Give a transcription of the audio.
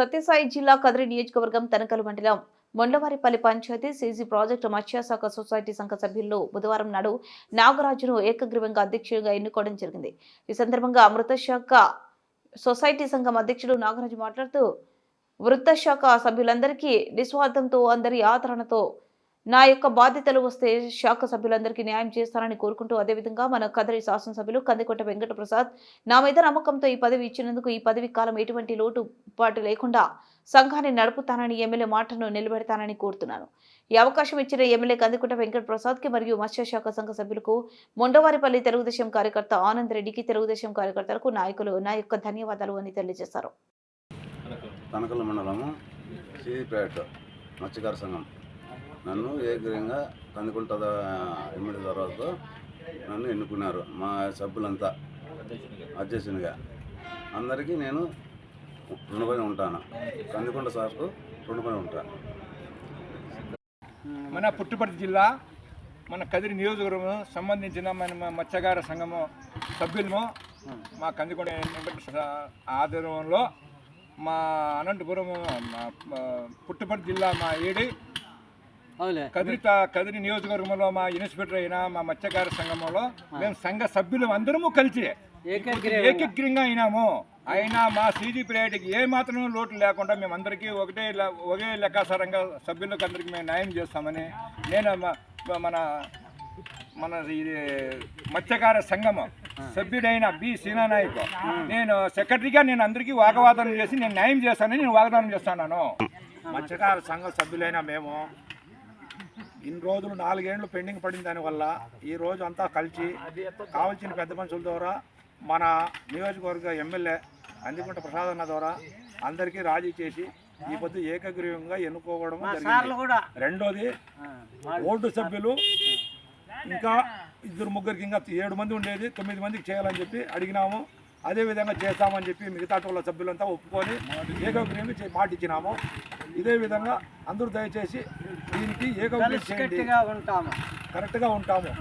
సత్యసాయి జిల్లా కదిరి నియోజకవర్గం తనకలు మండలం మొండవారిపల్లి పంచాయతీ సీజీ ప్రాజెక్టు మత్స్యశాఖ సొసైటీ సంఘ సభ్యుల్లో బుధవారం నాడు నాగరాజును ఏకగ్రీవంగా అధ్యక్షుడిగా ఎన్నుకోవడం జరిగింది. ఈ సందర్భంగా అమృతశాఖ సొసైటీ సంఘం అధ్యక్షుడు నాగరాజు మాట్లాడుతూ వృత్తశాఖ సభ్యులందరికీ నిస్వార్థంతో అందరి ఆదరణతో నా యొక్క బాధ్యతలు వస్తే శాఖ సభ్యులందరికీ న్యాయం చేస్తానని కోరుకుంటూ అదేవిధంగా మన కదరి శాసనసభ్యులు కందికొట్ట వెంకట ప్రసాద్ నా మీద నమ్మకంతో ఈ పదవి ఇచ్చినందుకు ఈ పదవి కాలం ఎటువంటి లోటుపాటు లేకుండా సంఘాన్ని నడుపుతానని ఎమ్మెల్యే మాటను నిలబెడతానని కోరుతున్నాను. ఈ అవకాశం ఇచ్చిన ఎమ్మెల్యే కందికొట్ట వెంకట ప్రసాద్కి మరియు మత్స్యశాఖ సంఘ సభ్యులకు మొండవారిపల్లి తెలుగుదేశం కార్యకర్త ఆనంద్ రెడ్డికి తెలుగుదేశం కార్యకర్తలకు నాయకులు నా యొక్క ధన్యవాదాలు అని తెలియజేశారు. మండలము సిద్దిపేట మత్స్యకార సంఘం. నన్ను ఏకగ్రీయంగా కందుకుంట ఎమ్మెల్యే తర్వాత నన్ను ఎన్నుకున్నారు మా సభ్యులంతా. అధ్యక్షునిగా. అందరికీ నేను రుణపడి ఉంటాను. కందుకుంట సార్కు రుణపడి ఉంటాను మన పుట్టుపర్తి జిల్లా మన కదిరి నియోజకవర్గం సంబంధించిన మన మా మత్స్యకార సంఘము సభ్యులము మా కందికొండ ఆధ్వర్యంలో మా అనంతపురం పుట్టుపర్తి జిల్లా మా ఏడి కదిరి తా- కదిరి నియోజకవర్గంలో మా ఇన్స్పెక్టర్ అయిన మా మత్స్యకార సంఘంలో మేము సంఘ సభ్యులు అందరము కలిసి ఏకగ్రీవంగా. ఏకగ్రీయంగా అయినాము. అయినా మా సీజీ పీరియడ్కి ఏ మాత్రం లోటు లేకుండా మేము అందరికీ ఒకటే ఒకే లెక్కాసారంగా సభ్యులకు అందరికీ మేము న్యాయం చేస్తామని నేను మన మన ఇది మత్స్యకార సంఘము సభ్యుడైన బి సీనానాయక్. నేను సెక్రటరీగా నేను అందరికీ వాగ్వాదనం చేసి నేను న్యాయం చేస్తానని నేను వాగ్దానం చేస్తున్నాను. మత్స్యకార సంఘ సభ్యులైన మేము ఇన్ని రోజులు నాలుగేళ్ళు పెండింగ్ పడిన దానివల్ల ఈ రోజు అంతా కలిసి కావలసిన పెద్ద మనుషుల ద్వారా మన నియోజకవర్గ ఎమ్మెల్యే అందికుంట ప్రసాద్ అన్న ద్వారా అందరికీ రాజీ చేసి ఈ పొద్దు ఏకగ్రీవంగా ఎన్నుకోవడం జరిగింది. రెండోది ఓటు సభ్యులు ఇంకా ఇద్దరు ముగ్గురికి ఇంకా ఏడు మంది ఉండేది తొమ్మిది మందికి చేయాలని చెప్పి అడిగినాము. అదే విధంగా చేస్తామని చెప్పి మిగతా వాళ్ళ సభ్యులంతా ఒప్పుకొని ఏకగ్రీవంగా చే- మాట ఇచ్చినాము ఇదే విధంగా అందరూ దయచేసి దీనికి చేయండి. కలిసికట్టుగా ఉంటాము. కరెక్ట్గా ఉంటాము.